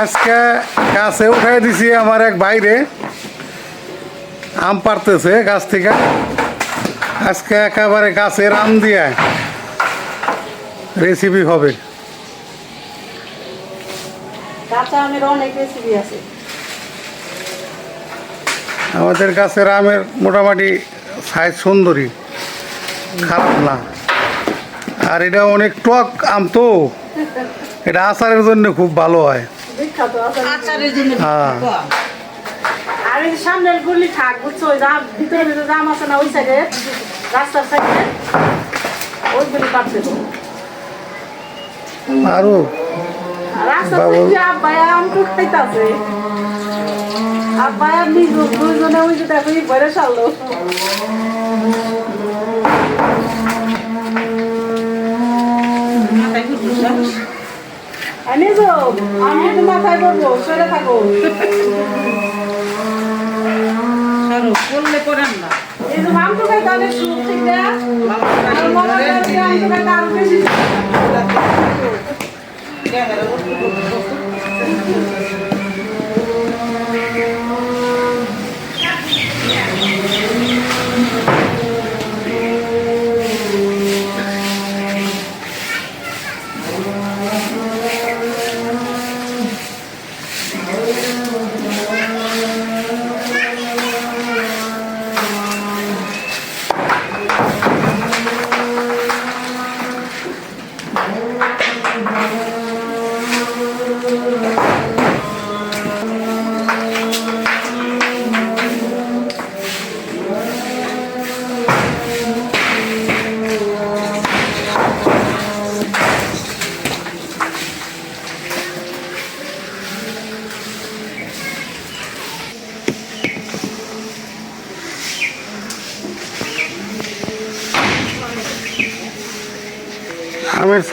আজকে গাছে উঠাই দিছি আমার এক বাইরে আম পারতেছে গাছ থেকে। আজকে একেবারে গাছের আম দিয়ে রেসিপি হবে। আমাদের গাছের আমের মোটামুটি সাইজ সুন্দরী। খারাপ না। আর এটা অনেক টক আম তো। এটা আচারের জন্য খুব ভালো হয়। হ্যাঁ। আর এই সামনের গুলি থাক বুঝছ? ওই জাম ভিতরে ভিতরে জাম আছে না ওই সাইডে রাস্তার সাইডে ওইগুলি কাটতে দেবো। আরও আর আম আর ওই যে দেখো আর নিজু আমি একটু মাথায় করব সরে থাকো সরো, করলে করেন না। এই যে আম তো খাইতে অনেক সুখ ঠিক না? আর যে আম তো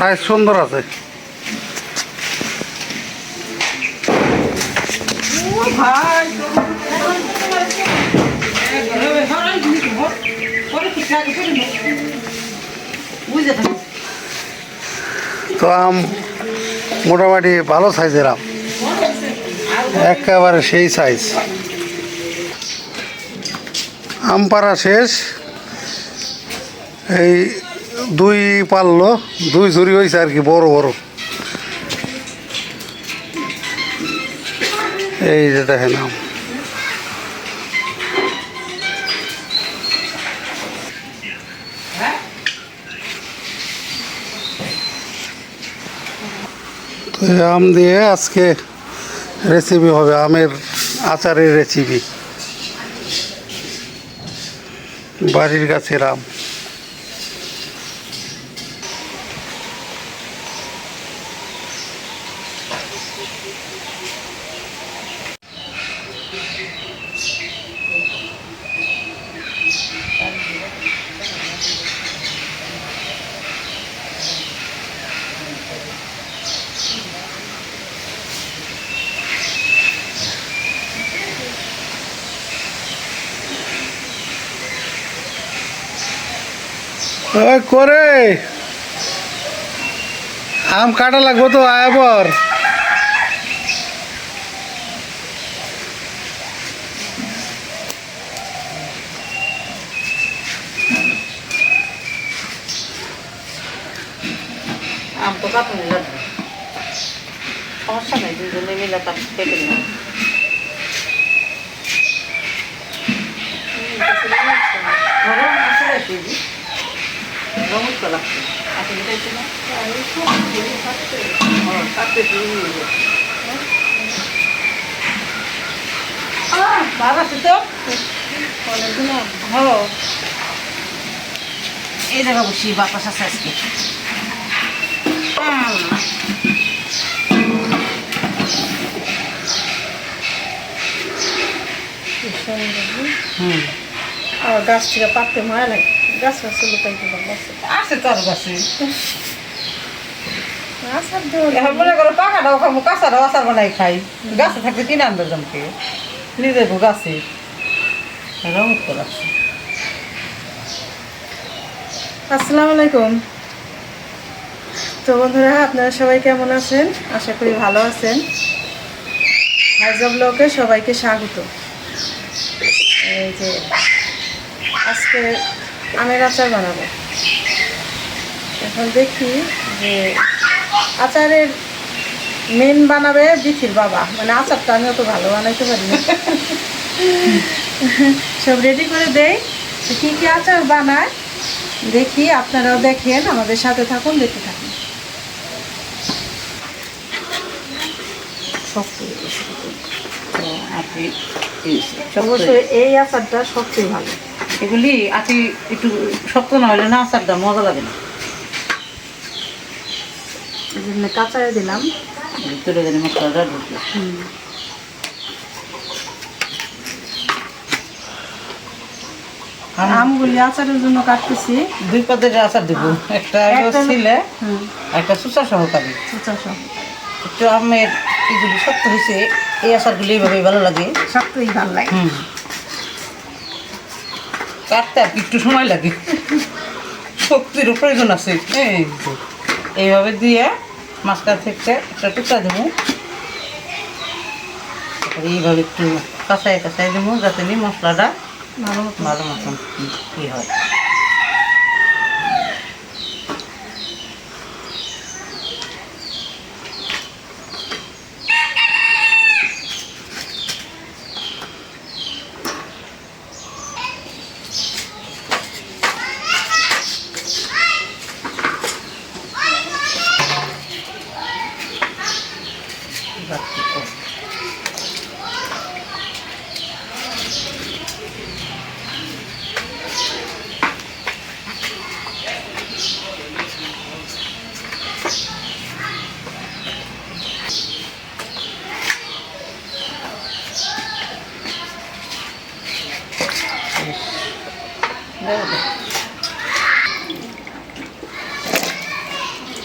সাইজ সুন্দর আছে। তো আম মোটামুটি ভালো সাইজের আম। একেবারে সেই সাইজ আম পাড়া শেষ। এই দুই পারল দুই ঝুড়ি হয়েছে আর কি, বড় বড়। এই যে দেখেন আম। তো আম দিয়ে আজকে রেসিপি হবে, আমের আচারের রেসিপি বাড়ির গাছের আম। করে। আম কাটা লাগবো তো আয়াবর আম তো কাটুনি লাগবে সমস্যা নেই দুজনে মিলে কাট কেটে নিলাম গরম মশলা দিবি রঙুত তো লাগছে আপনি মিটাইছে না ও, কাটতে দিবি। তো এই জায়গা বসি বাতাস আছে আজকে। আল্লাহ। হুম। আর গাছ থেকে পাকতে মায়া লাগে। গাছ গাছ লুকাই দিলাম গাছে। আছে তোর দেওয়া এখন মনে করো পাকাটাও খাব কাঁচাটাও আচার বানাই খাই। গাছে থাকলে কিনে আনবে জমকে নিজে গো গাছে। রঙ তো লাগছে আসসালামু আলাইকুম। তো বন্ধুরা, আপনারা সবাই কেমন আছেন? আশা করি ভালো আছেন। হাইজব ব্লকে সবাইকে স্বাগত। এই যে, আজকে আমের আচার বানাবো। এখন দেখি যে আচারের মেন বানাবে বিথির বাবা। মানে আচারটা আমি অত ভালো বানাইতে পারি না। সব রেডি করে দেই। কী কী আচার বানায় দেখি আপনারাও দেখেন আমাদের সাথে থাকুন দেখতে থাকুন। এই অবশ্যই এই আচারটা সবচেয়ে ভালো। এগুলি আটি একটু শক্ত না হলে না আচারটা মজা লাগে না। এই জন্য কাঁচায় দিলাম। তুলে দিলে মশলাটা ঢুকলো আমি আমগুলি আচারের জন্য কাটতেছি। দুই পদের আচার দিব। একটা ছিলে একটা সুচা সহকারী। সুচা সহ। একটু আমের এগুলি শক্ত হয়েছে এই আচারগুলি এইভাবে ভালো লাগে। শক্তই ভালো লাগে। কাটতে আর একটু সময় লাগে। শক্তির প্রয়োজন আছে। এইভাবে দিয়ে মাছটা থেকে একটা টুকরা দেবো। তারপরে এইভাবে একটু কাঁচায় কাঁচায় দেবো যাতে নি মশলাটা ভালো মতো ভালো মতন ই হয়।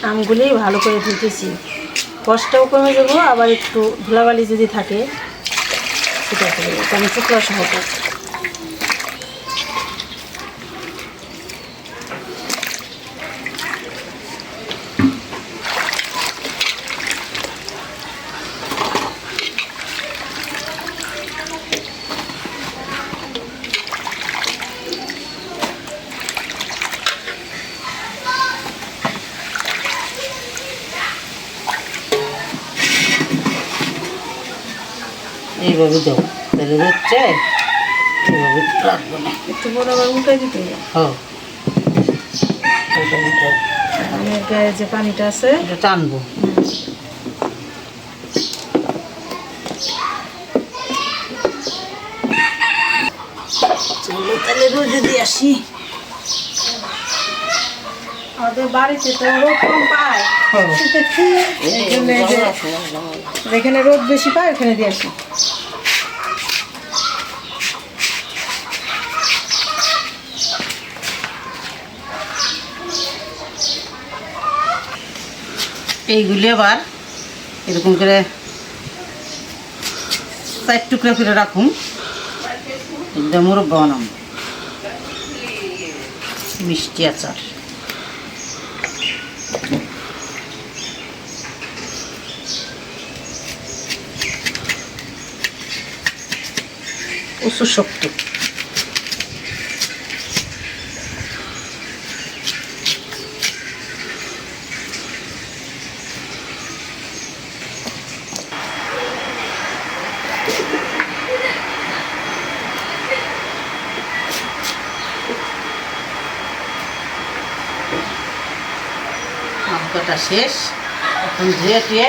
আমগুলি ভালো করে ধুতেছি। কষ্টও কমে যাব, আবার একটু ধুলাবালি যদি থাকে, সেটা করে কারণ শুকনো সহকার এইভাবে দাও। তাহলে হচ্ছে রাখব না। একটু বড় আবার উল্টাই দিতে হ্যাঁ। গায়ে যে পানিটা আছে এটা টানবো। চলো তাহলে রোদে দিয়ে আসি। আমাদের বাড়িতে তো রোদ কম পায়। যেখানে রোদ বেশি পায় ওখানে দিয়ে আসি। এইগুলি আবার এরকম করে চার টুকরা করে রাখুন। এগুলো মুরব্বা বানাম মিষ্টি আচার। প্রচুর শক্ত আম কাটা শেষ এখন ধুয়ে টুয়ে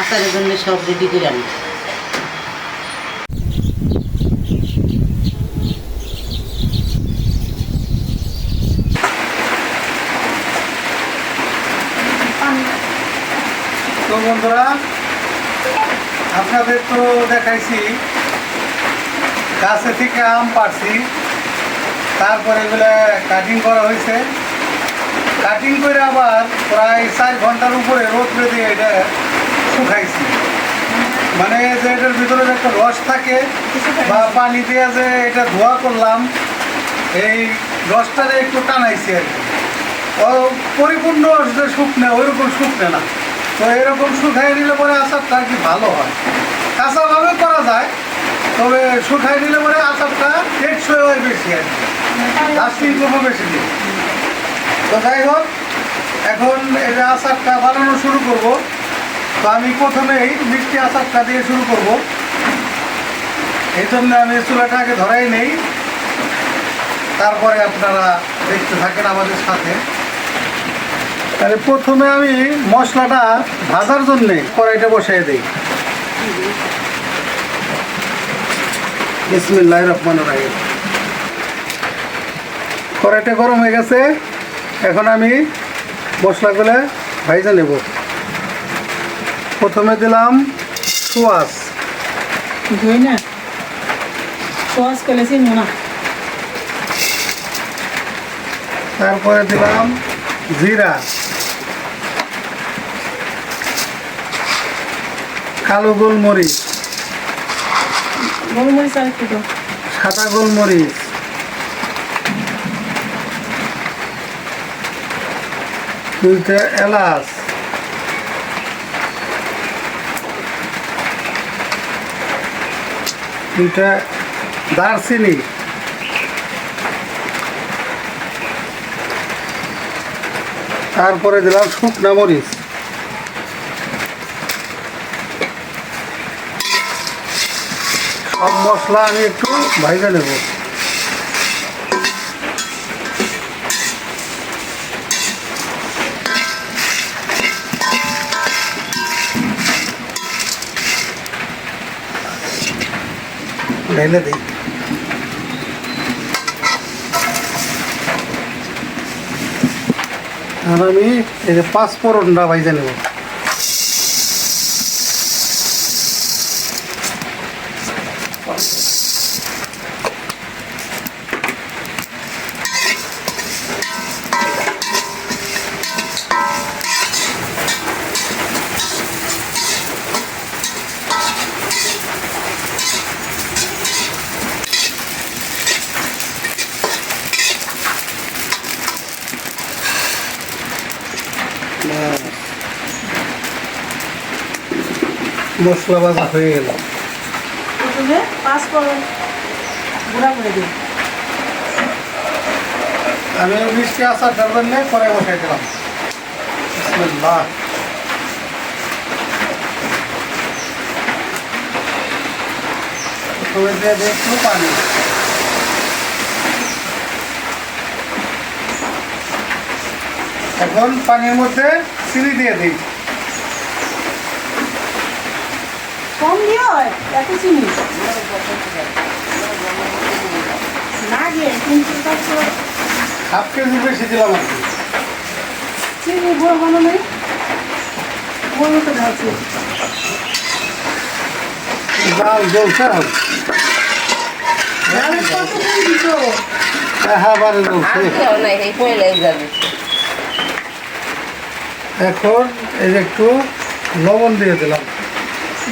আচারের জন্য সব রেডি করে আনি তো বন্ধুরা, আপনাদের তো দেখাইছি, গাছে থেকে আম পাড়ছি, তারপরে এগুলো কাটিং করা হয়েছে। কাটিং করে আবার প্রায় চার ঘণ্টার উপরে রোদ্রে দিয়ে এটা শুকাইছি। মানে যে এটার ভিতরে একটা রস থাকে বা পানি দিয়ে যে এটা ধোয়া করলাম এই রসটারে একটু টানাইছি আর কি। ও পরিপূর্ণ যে শুকনে ওইরকম শুকনে না। তো এরকম শুকাই নিলে পরে আচারটা আর কি ভালো হয়। কাঁচাভাবে করা যায় তবে শুকাই নিলে পরে আচারটা টেকসই হয় বেশি আর কি। বেশি। দিন তো যাই হোক, এখন যে আচারটা বানানো শুরু করব। তো আমি প্রথমেই মিষ্টি আচারটা দিয়ে শুরু করব। এই জন্য আমি চুলাটা আগে ধরাই নেই। তারপরে আপনারা দেখতে থাকেন আমাদের সাথে। তাহলে প্রথমে আমি মশলাটা ভাজার জন্যে কড়াইটা বসিয়ে দিই। বিসমিল্লাহ রহমান রাহিম। কড়াইটা গরম হয়ে গেছে। এখন আমি মশলাগুলো ভাইজা নেব। প্রথমে দিলাম সোয়াস। না। করেছি তারপরে দিলাম জিরা। কালো গোলমরিচ। গোলমরিচ আর সাদা গোলমরিচ। দুইটা এলাচ। দুইটা দারচিনি। তারপরে দিলাম শুকনা মরিচ। সব মশলা আমি একটু ভাইজা নেব। ঢেলে দিই আর আমি এই যে পাঁচ ফোড়নটা ভাইজা নেব মশলা ভাজা হয়ে গেল। প্রথমে পাঁচ ফোড়ন গুঁড়া করে দিই আমি মিষ্টি আচারটার জন্য কড়াই বসাই দিলাম। বিসমিল্লাহ। প্রথমে দিয়ে দিই পানি। এখন পানির মধ্যে চিনি দিয়ে দিই। কম দিয়ে হয় এত চিনি লাগে কিন্তু তারপর হাফ কেজি বেশি দিলাম আর চিনি গুঁড়ো বানালে? গুঁড়ো তো ঢালছি। জাল জ্বলছে এখন। ডালের কত দিত হ্যাঁ বারে এই যাবে। এখন এই একটু লবণ দিয়ে দিলাম।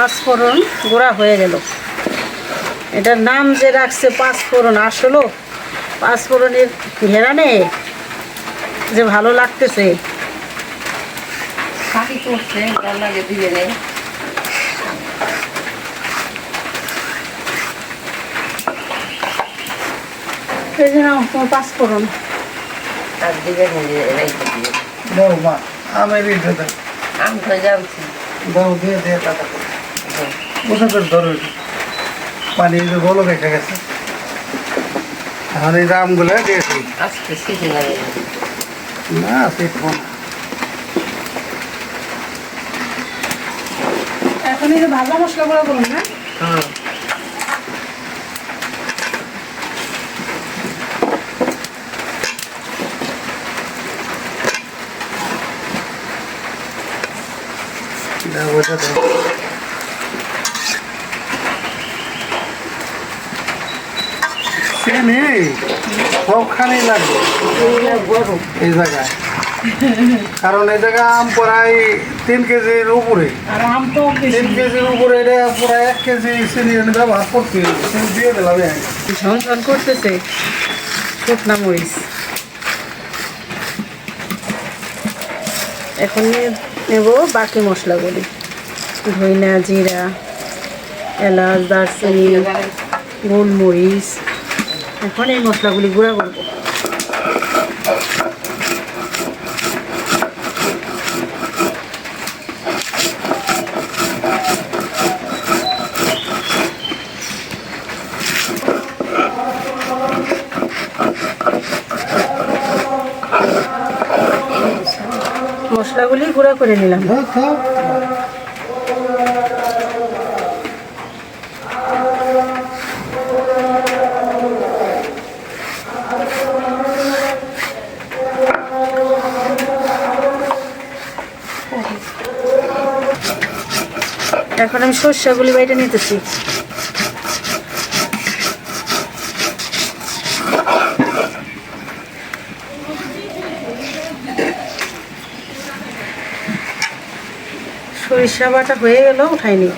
পাঁচফোড়ন গোড়া হয়ে গেল। এটার নাম যে রাখছে পাঁচফোড়ন আসলো পাঁচফোড়নের ঘেরানে যে ভালো লাগতেছে। এই যে তোমার পাঁচফোড়ন আর দিবে নিজে রেখে দাও মা আমের এটা আমি তো জানছি। দাও দিয়ে দিয়ে কোথা ওষুধের ধরে পানি বলো দেখা গেছে। এখন এই আমগুলো দিয়েছি না। শিখব না এখন এই যে ভাজা মশলাগুলো করুন না? হ্যাঁ। চিনি সবখানে লাগবে। এই জায়গায়। কারণ এই জায়গায় আম প্রায় তিন কেজির উপরে। তিন কেজির উপরে এটা প্রায় এক কেজি চিনি ব্যবহার করতে দিয়ে দিলাম ঝনঝন করতেছে শুকনা মরিচ। এখন নেব বাকি মশলাগুলি। ধইনা জিরা এলাচ দারচিনি গোলমরিচ। এখন এই মশলাগুলি গুঁড়া করব। মশলাগুলি গুঁড়া করে নিলাম। আমি সর্ষাগুলি বাড়িটা নিতেছি। সরিষা বাটা হয়ে গেল উঠাই নিও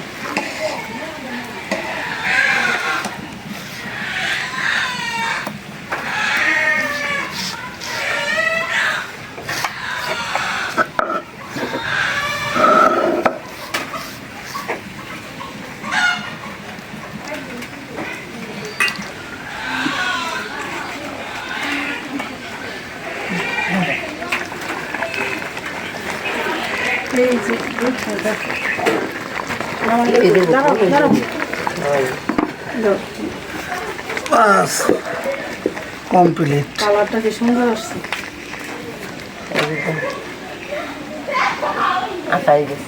বাস কমপ্লিট কালারটা কি সুন্দর আসছে আটাই গেছে।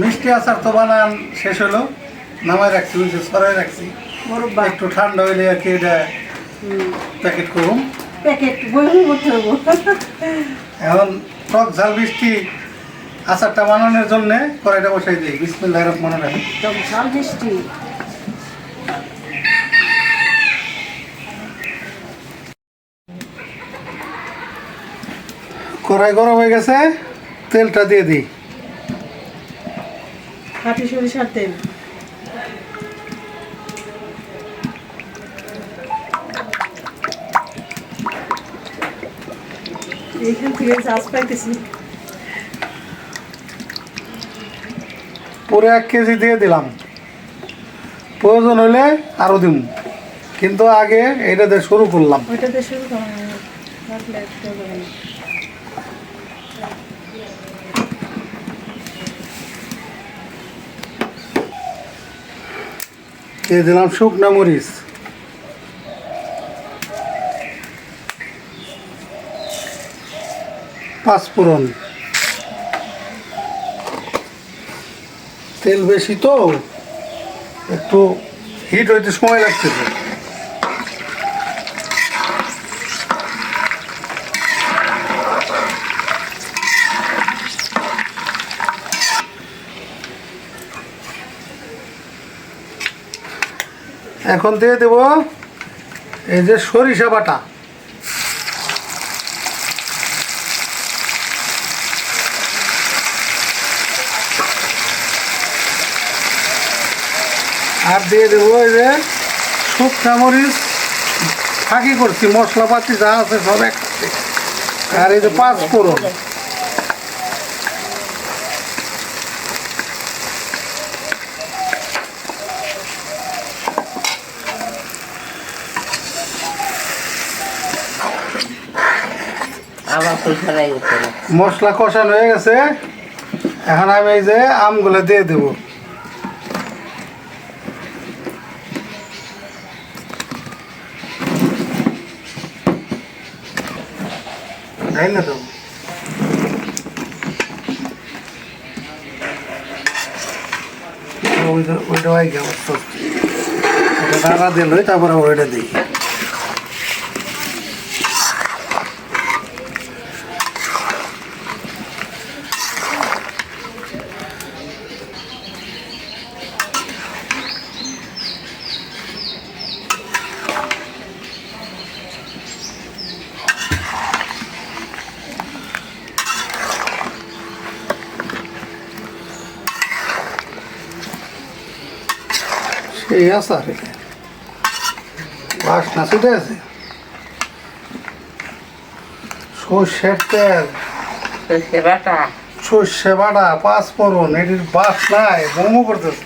মিষ্টি আচার তো বানান শেষ হলো। নামায় রাখছি নিচে সরাই রাখছি। একটু ঠান্ডা হইলে আর কি এটা প্যাকেট করুন প্যাকেট এখন টক ঝাল বৃষ্টি আচারটা বানানোর জন্য কড়াইটা বসাই দিই। বিসমিল্লাহ রহমান রাহিম। ঝাল মিষ্টি। কড়াই গরম হয়ে গেছে তেলটা দিয়ে দিই। খাঁটি সরিষার তেল। এইখান থেকে চাষ পাইতেছি। পুরো এক কেজি দিয়ে দিলাম। প্রয়োজন হলে আরও দিম। কিন্তু আগে এটা দিয়ে শুরু করলাম। ওইটাতে শুরু দিয়ে দিলাম শুকনা মরিচ। পাঁচফোড়ন তেল বেশি তো, একটু হিট হইতে সময় লাগছে এখন দিয়ে দেব এই যে সরিষা বাটা। আর দিয়ে দেবো ওই যে শুকনা মরিচ। ফাঁকি করছি মশলাপাতি যা আছে সব একসাথে আর এই যে পাঁচ ফোড়ন। আবার তো ফেলাই গেছে। না মশলা কষানো হয়ে গেছে। এখন আমি এই যে আমগুলো দিয়ে দেব। তাই না তো? ওইটা ওইটা গেল ওটা দাঁড়া দিল তারপরে ওইটা দিই এই এটা বাসনা সেটা আছে। সর্ষের তেল। সর্ষে বাটা। পাঁচফোড়ন এটির বাস নাই মোমো করতেছে।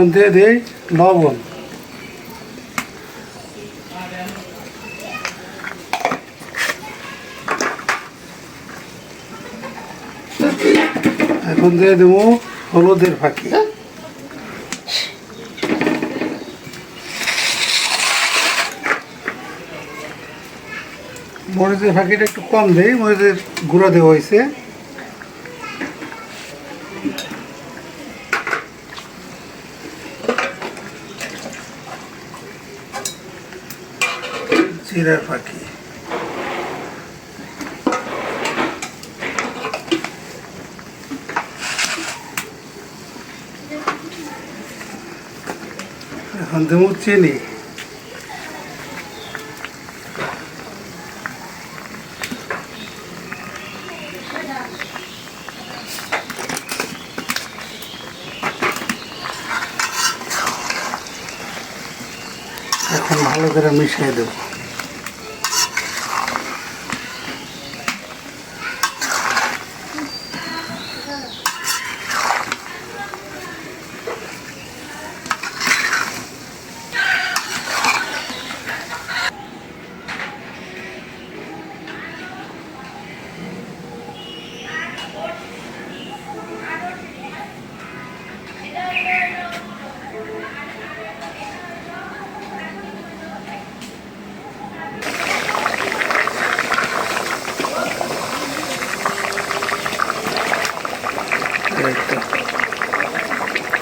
এখন দিয়ে দিই লবণ। এখন দিয়ে দেবো হলুদের ফাঁকি মরিচের ফাঁকিটা একটু কম দেই, মরিচের গুঁড়ো দেওয়া হয়েছে। এখন চিনি। এখন ভালো করে মিশিয়ে দেবো এই তো।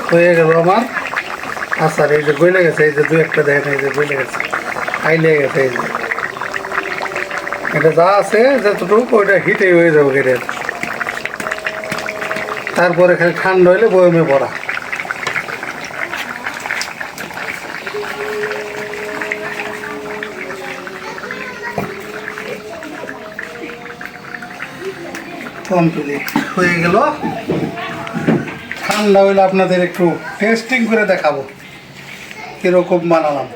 হয়ে গেল আমার আচার এই যে গইলে গেছে, এই যে দু একটা দেখেন এই যে গইলে গেছে। আইলে গেছে, এই যে। এটা যা আছে, যতটুকু, ওইটা হিটে হয়ে যাবে কেটে তারপরে খালি ঠান্ডা হইলে বয়মে পড়া। হয়ে গেল। ঠান্ডা হইলে আপনাদের একটু টেস্টিং করে দেখাবো। কীরকম বানালাম?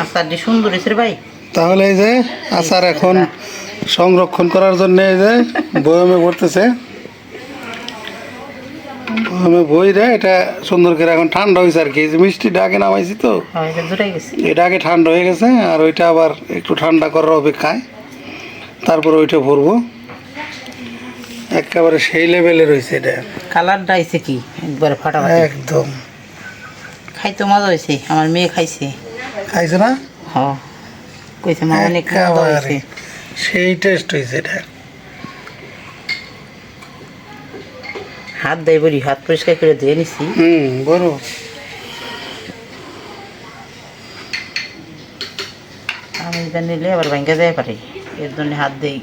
আচারটি সুন্দর হয়েছে ভাই। তাহলে এই যে আচার এখন সংরক্ষণ করার জন্য এই যে বয়মে ভরতেছে। বই রে এটা সুন্দর করে এখন ঠান্ডা হয়েছে আর কি। মিষ্টিটা আগে নামাইছি তো হয় এটা আগে ঠান্ডা হয়ে গেছে আর ওইটা আবার একটু ঠান্ডা করার অপেক্ষায়। তারপর ওইটা ভরবো। একেবারে সেই লেভেলে রয়েছে এটা। কালারটা আইছে কি? একবারে ফাটা একদম। খাইতে মজা হয়েছে আমার মেয়ে খাইছে। খাইছে না? হ। কইছে মা অনেক মজা হয়েছে সেই টেস্ট হয়েছে এটা। হাত দেয় বলি হাত পরিষ্কার করে ধুয়ে নিছি। হুম বড় আমি এটা নিলে আবার ভাঙ্গা যায় পারে এর জন্য হাত দেই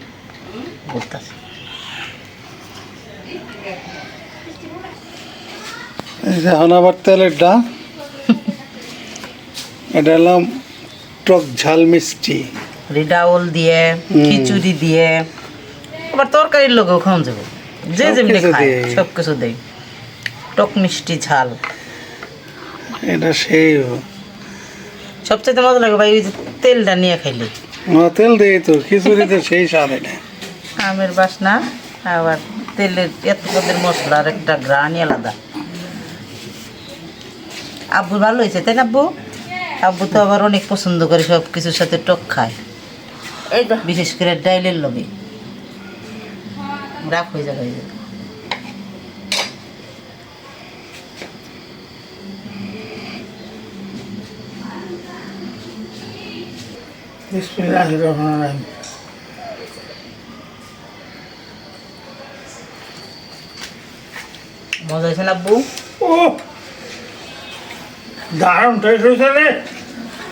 যে এখন আবার তেলের ডা এটা হলাম টক ঝাল মিষ্টি। ডাউল দিয়ে খিচুড়ি দিয়ে আবার তরকারির লোকেও খাওয়ান যাবে। যে যেমনি খায় সব কিছু দেয়। টক মিষ্টি ঝাল। এটা সেই সবচেয়ে মজা লাগে ভাই ওই যে তেলটা নিয়ে খাইলে। তেল দিয়ে তো খিচুড়িতে সেই স্বাদ এটা। আমের বাসনা আবার তেলের এত পদের মশলার একটা গ্রানই আলাদা। আব্বু ভালো হয়েছে তাই না আব্বু? আব্বু তো আবার অনেক পছন্দ করে সব কিছুর সাথে টক খায়। বিশেষ করে ডাইলের লগে। রাখ হয়ে যাবে। মজা হয়েছে না আব্বু? ও দারুণ টেস্ট হয়েছে রে।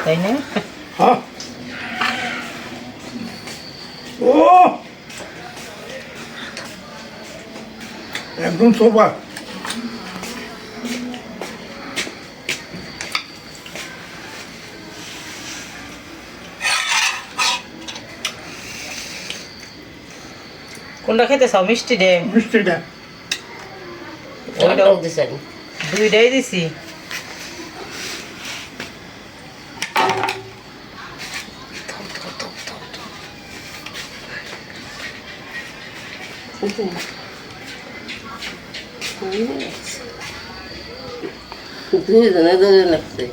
তাই না? হ্যাঁ। ও! একদম সোপা কোনটা খেতে চাও? মিষ্টি দে মিষ্টিটা ওইটাও দুইটাই দিছি। দুজনে দুজন লাগছে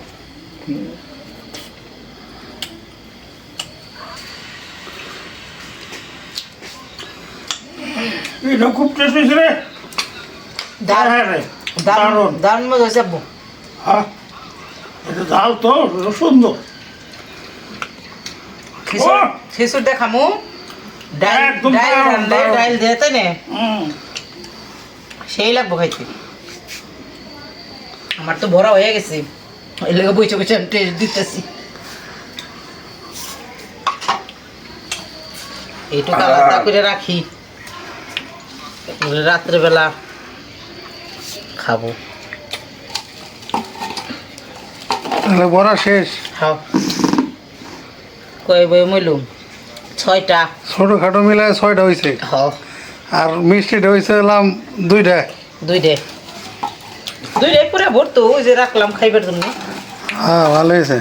এটা খুব টেস্ট হয়েছে রে দারুণ মজা হয়েছে আব্বু হ্যাঁ এটা ঝাল তো সুন্দর খিচুড়ি ও! খিচুড়ি দেখামু ডাইল ডাইল। ডাইল দিয়ে তাই না সেই লাগবো খাইতে আমার তো ভরা হয়ে গেছে। এই লেগে বইছে বইছে আমি টেস্ট দিতেছি। এইটুকু আলাদা করে রাখি। রাত্রেবেলা খাব। তাহলে বড়া শেষ? খাও কয় বই মইলুম ছয়টা। ছোটোখাটো মিলায় ছয়টা হয়েছে হ আর মিষ্টিটা হয়েছে এলাম দুইটা। দুইটে। দুইটাই পুরো ভরতো ওই যে রাখলাম খাইবার জন্য। হ্যাঁ ভালো হয়েছে।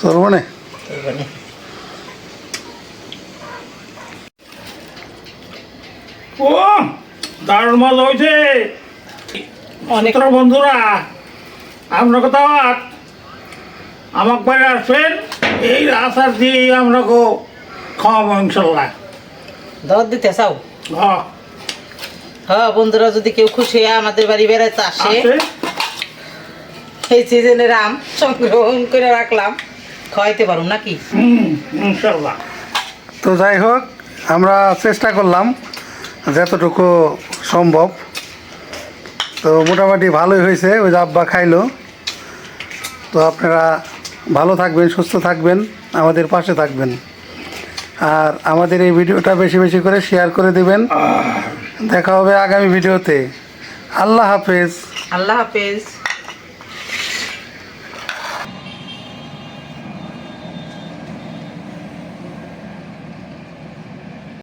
চলবো না। ও দারুণ মজা হয়েছে। অনেক। অনেক বন্ধুরা আমরা কোথাও আমার বাড়ি আসবেন এই আচার দিয়ে আমরা খাওয়াবো ইনশাল্লাহ। দাওয়াত দিতে চাও? হ্যাঁ। হ্যাঁ বন্ধুরা যদি কেউ খুশি হয় আমাদের বাড়ি বেড়াতে আসে এই সিজনের আম সংগ্রহণ করে রাখলাম। খাওয়াইতে পারুন নাকি? ইনশাল্লাহ। তো যাই হোক আমরা চেষ্টা করলাম যতটুকু সম্ভব। তো মোটামুটি ভালোই হয়েছে ওই যে আব্বা খাইলো। তো আপনারা ভালো থাকবেন সুস্থ থাকবেন আমাদের পাশে থাকবেন। আর আমাদের এই ভিডিওটা বেশি বেশি করে শেয়ার করে দিবেন। দেখা হবে আগামী ভিডিওতে। আল্লাহ হাফেজ। আল্লাহ হাফেজ।